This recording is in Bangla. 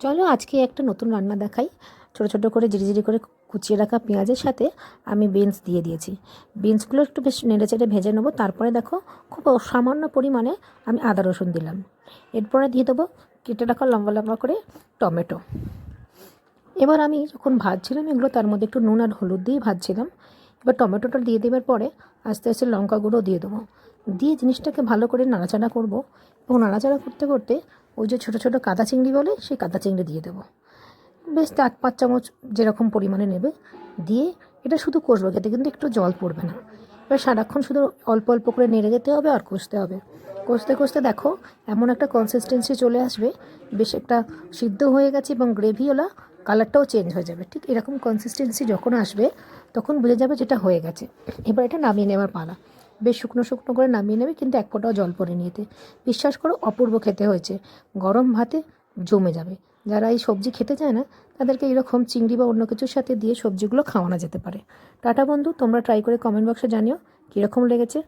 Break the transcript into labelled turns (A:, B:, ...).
A: চলো আজকে একটা নতুন রান্না দেখাই। ছোটো ছোটো করে জিরি করে কুচিয়ে রাখা পেঁয়াজের সাথে আমি বিনস দিয়ে দিয়েছি। বিনসগুলো একটু বেশ নেড়ে চেড়ে ভেজে নেব। তারপরে দেখো খুব সামান্য পরিমাণে আমি আদা রসুন দিলাম। এরপরে দিয়ে দেবো কেটে রাখা লম্বা লম্বা করে টমেটো। এবার আমি যখন ভাজছিলাম এগুলো, তার মধ্যে একটু নুন আর হলুদ দিয়ে ভাজছিলাম। এবার টমেটোটা দিয়ে দেওয়ার পরে আস্তে আস্তে লঙ্কা গুঁড়ো দিয়ে দেবো। দিয়ে জিনিসটাকে ভালো করে নাড়াচাড়া করব। এবং নাড়াচাড়া করতে করতে ওই যে ছোটো ছোটো কাদা চিংড়ি বলে, সেই কাদা চিংড়ি দিয়ে দেবো। বেশ চার পাঁচ চামচ যেরকম পরিমাণে নেবে, দিয়ে এটা শুধু কষবো খেতে কিন্তু একটু জল পড়বে না। এবার সারাক্ষণ শুধু অল্প অল্প করে নেড়ে যেতে হবে আর কষতে হবে। কষতে কষতে দেখো, এমন একটা কনসিস্টেন্সি চলে আসবে, বেশ একটা সিদ্ধ হয়ে গেছে এবং গ্রেভিওলা কালারটাও চেঞ্জ হয়ে যাবে। ঠিক এরকম কনসিস্টেন্সি যখন আসবে, তখন বুঝে যাবে যেটা হয়ে গেছে। এবার এটা নামিয়ে নেওয়ার পালা। বেশ শুকনো শুকনো করে নামিয়ে নেবে, কিন্তু এক ফোঁটাও জল পরে নিয়েতে বিশ্বাস করো, অপূর্ব খেতে হয়েছে। গরম ভাতে জমে যাবে। যারা এই সবজি খেতে চায় না, তাদেরকে এরকম চিংড়ি বা অন্য কিছুর সাথে দিয়ে সবজিগুলো খাওয়ানো যেতে পারে। টাটা বন্ধু, তোমরা ট্রাই করে কমেন্ট বক্সে জানিও কীরকম লেগেছে।